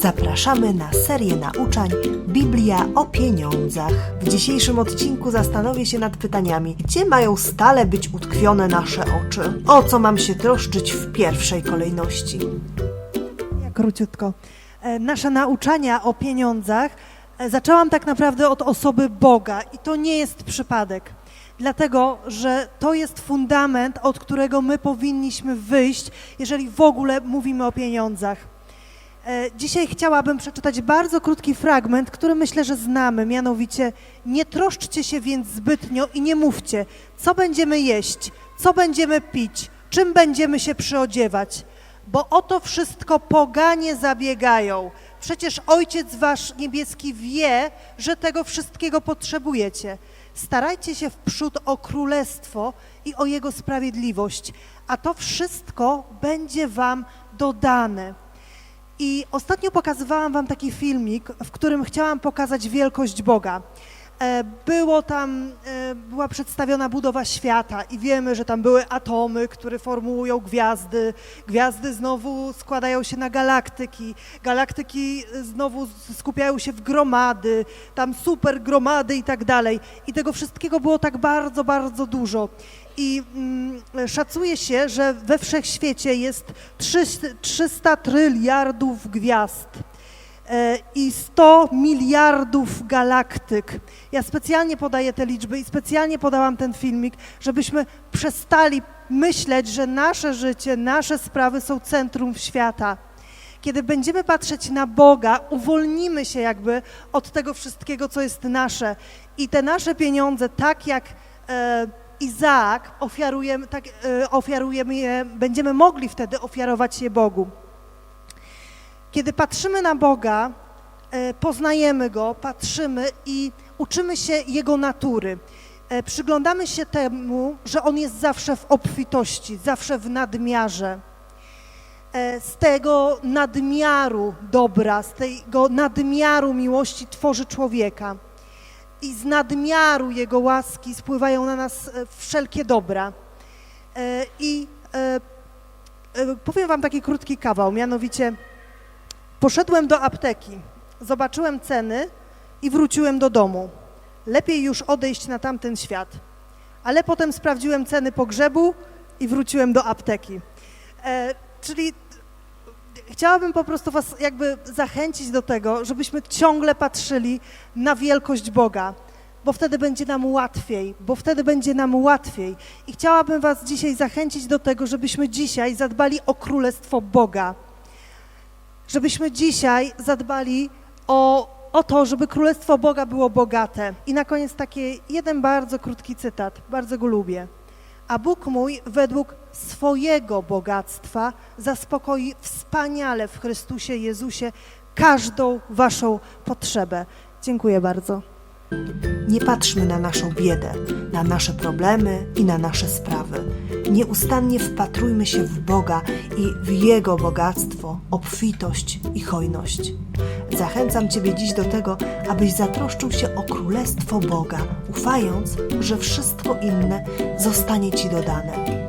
Zapraszamy na serię nauczań Biblia o pieniądzach. W dzisiejszym odcinku zastanowię się nad pytaniami: gdzie mają stale być utkwione nasze oczy? O co mam się troszczyć w pierwszej kolejności? Ja króciutko. E, Nasze nauczania o pieniądzach e, zaczęłam tak naprawdę od osoby Boga i to nie jest przypadek. Dlatego, że to jest fundament, od którego my powinniśmy wyjść, jeżeli w ogóle mówimy o pieniądzach. E, Dzisiaj chciałabym przeczytać bardzo krótki fragment, który myślę, że znamy, mianowicie nie troszczcie się więc zbytnio i nie mówcie, co będziemy jeść, co będziemy pić, czym będziemy się przyodziewać, bo o to wszystko poganie zabiegają. Przecież Ojciec Wasz Niebieski wie, że tego wszystkiego potrzebujecie. Starajcie się wprzód o królestwo i o Jego sprawiedliwość, a to wszystko będzie Wam dodane. I ostatnio pokazywałam Wam taki filmik, w którym chciałam pokazać wielkość Boga. E, Było tam, e, była przedstawiona budowa świata i wiemy, że tam były atomy, które formułują gwiazdy. Gwiazdy znowu składają się na galaktyki. Galaktyki znowu skupiają się w gromady, tam super gromady i tak dalej. I tego wszystkiego było tak bardzo, bardzo dużo. I mm, szacuje się, że we wszechświecie jest 300, 300 tryliardów gwiazd e, i 100 miliardów galaktyk. Ja specjalnie podaję te liczby i specjalnie podałam ten filmik, żebyśmy przestali myśleć, że nasze życie, nasze sprawy są centrum świata. Kiedy będziemy patrzeć na Boga, uwolnimy się jakby od tego wszystkiego, co jest nasze. I te nasze pieniądze, tak jak e, Izaak, ofiarujemy, tak, e, ofiarujemy je, będziemy mogli wtedy ofiarować je Bogu. Kiedy patrzymy na Boga, e, poznajemy Go, patrzymy i uczymy się Jego natury. E, Przyglądamy się temu, że On jest zawsze w obfitości, zawsze w nadmiarze. E, Z tego nadmiaru dobra, z tego nadmiaru miłości tworzy człowieka. I z nadmiaru Jego łaski spływają na nas wszelkie dobra. I powiem Wam taki krótki kawał, mianowicie Poszedłem do apteki, zobaczyłem ceny i wróciłem do domu. Lepiej już odejść na tamten świat. Ale potem sprawdziłem ceny pogrzebu i wróciłem do apteki. E, czyli chciałabym po prostu Was jakby zachęcić do tego, żebyśmy ciągle patrzyli na wielkość Boga, bo wtedy będzie nam łatwiej, bo wtedy będzie nam łatwiej. I chciałabym Was dzisiaj zachęcić do tego, żebyśmy dzisiaj zadbali o Królestwo Boga żebyśmy dzisiaj zadbali o, o to, żeby Królestwo Boga było bogate. I na koniec taki jeden bardzo krótki cytat, bardzo go lubię. A Bóg mój według swojego bogactwa zaspokoi wspaniale w Chrystusie Jezusie każdą waszą potrzebę. Dziękuję bardzo. Nie patrzmy na naszą biedę, na nasze problemy i na nasze sprawy. Nieustannie wpatrujmy się w Boga i w Jego bogactwo, obfitość i hojność. Zachęcam Ciebie dziś do tego, abyś zatroszczył się o Królestwo Boga, ufając, że wszystko inne zostanie Ci dodane.